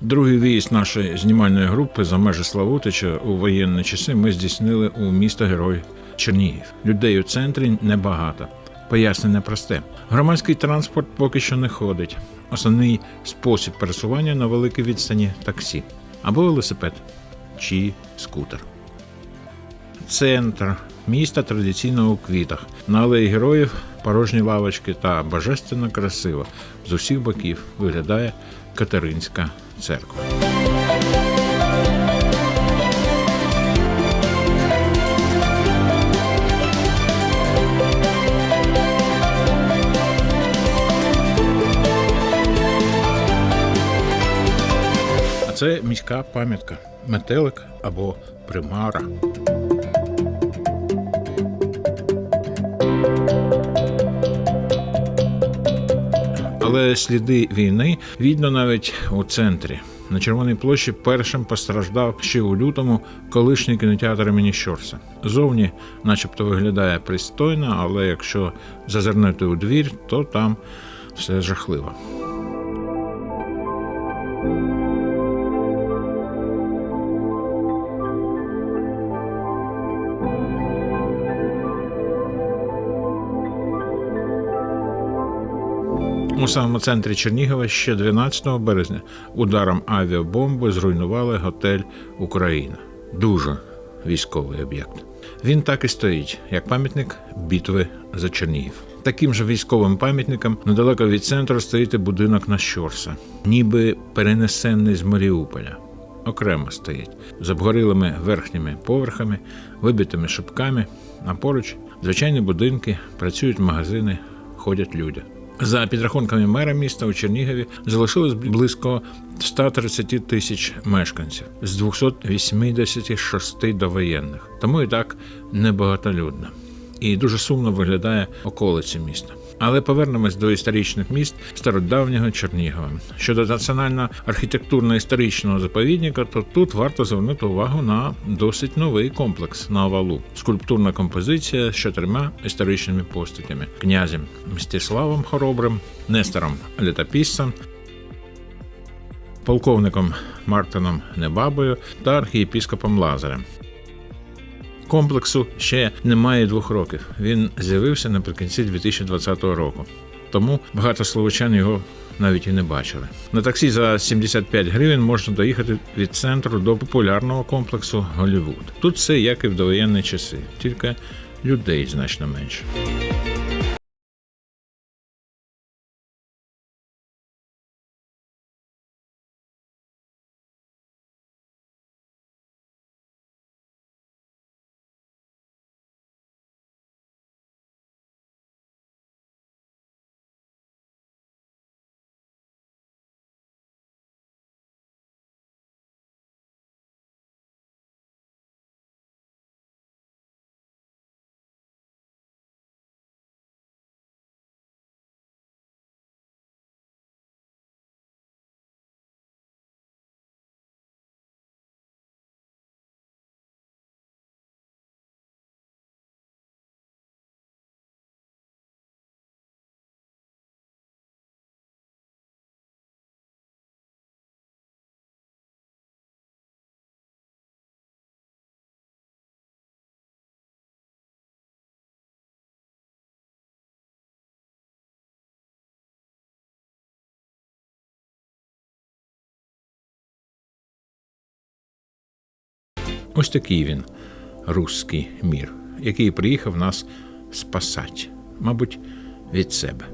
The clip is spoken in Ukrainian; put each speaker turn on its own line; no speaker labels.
Другий виїзд нашої знімальної групи за межі Славутича у воєнні часи ми здійснили у місто Герой Чернігів. Людей у центрі небагато. Пояснення просте. Громадський транспорт поки що не ходить. Основний спосіб пересування на великій відстані таксі або велосипед чи скутер. Центр міста традиційно у квітах. На алеї героїв порожні лавочки та божественно красиво. З усіх боків виглядає Катеринська церква. А це міська пам'ятка метелик або примара. Але сліди війни видно навіть у центрі. На Червоній площі першим постраждав ще у лютому колишній кінотеатр імені Щорса. Зовні, начебто, виглядає пристойно, але якщо зазирнути у двір, то там все жахливо. У самому центрі Чернігова ще 12 березня ударом авіабомби зруйнували готель Україна. Дуже військовий об'єкт. Він так і стоїть, як пам'ятник битви за Чернігів. Таким же військовим пам'ятником недалеко від центру стоїть будинок на Щорса, ніби перенесений з Маріуполя. Окремо стоїть з обгорілими верхніми поверхами, вибитими шибками, а поруч звичайні будинки, працюють магазини, ходять люди. За підрахунками мера міста у Чернігові залишилось близько 130 тисяч мешканців з 286 довоєнних. Тому і так небагатолюдно. І дуже сумно виглядає околиці міста. Але повернемось до історичних міст стародавнього Чернігова. Щодо національно-архітектурно-історичного заповідника, то тут варто звернути увагу на досить новий комплекс на овалу. Скульптурна композиція з чотирма історичними постатями: князем Мстиславом Хоробрим, Нестором Літописцем, полковником Мартином Небабою та архієпіскопом Лазарем. Комплексу ще немає двох років. Він з'явився наприкінці 2020 року. Тому багато словочан його навіть і не бачили. На таксі за 75 гривень можна доїхати від центру до популярного комплексу Голівуд. Тут все як і в довоєнні часи, тільки людей значно менше. Ось такий він, русський мір, який приїхав нас спасати, мабуть, від себе.